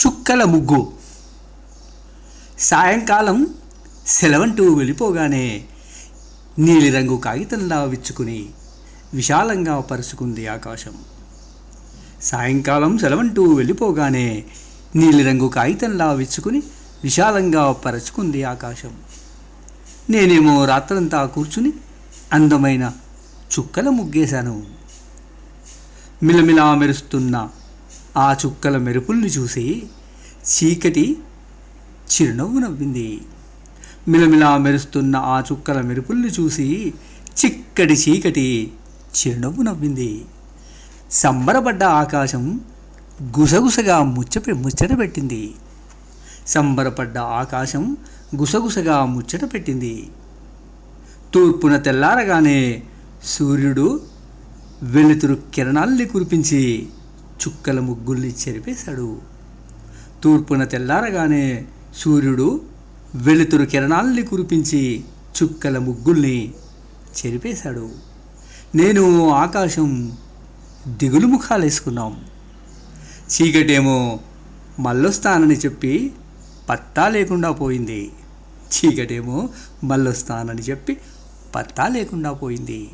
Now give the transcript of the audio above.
చుక్కల ముగ్గు. సాయంకాలం సెలవంటూ వెళ్ళిపోగానే నీలిరంగు కాగితంలా విచ్చుకుని విశాలంగా పరుచుకుంది ఆకాశం. సాయంకాలం సెలవంటూ వెళ్ళిపోగానే నీలిరంగు కాగితంలా విచ్చుకుని విశాలంగా పరుచుకుంది ఆకాశం. నేనేమో రాత్రంతా కూర్చుని అందమైన చుక్కల ముగ్గేశాను. మిలమిలా మెరుస్తున్న ఆ చుక్కల మెరుపుల్ని చూసి చీకటి చిరునవ్వు నవ్వింది. మిలమిలా మెరుస్తున్న ఆ చుక్కల మెరుపుల్ని చూసి చిక్కటి చీకటి చిరునవ్వు నవ్వింది. సంబరపడ్డ ఆకాశం గుసగుసగా ముచ్చపె ముచ్చట పెట్టింది. సంబరపడ్డ ఆకాశం గుసగుసగా ముచ్చట పెట్టింది. తూర్పున తెల్లారగానే సూర్యుడు వెలుతురు కిరణాల్ని కురిపించి చుక్కల ముగ్గుల్ని చెరిపేశాడు. తూర్పున తెల్లారగానే సూర్యుడు వెలుతురు కిరణాల్ని కురిపించి చుక్కల ముగ్గుల్ని చెరిపేశాడు. నేను ఆకాశం దిగులు ముఖాలేసుకున్నాం. చీకటేమో మల్లొస్తానని చెప్పి పత్తా లేకుండా పోయింది. చీకటేమో మల్లొస్తానని చెప్పి పత్తా లేకుండా పోయింది.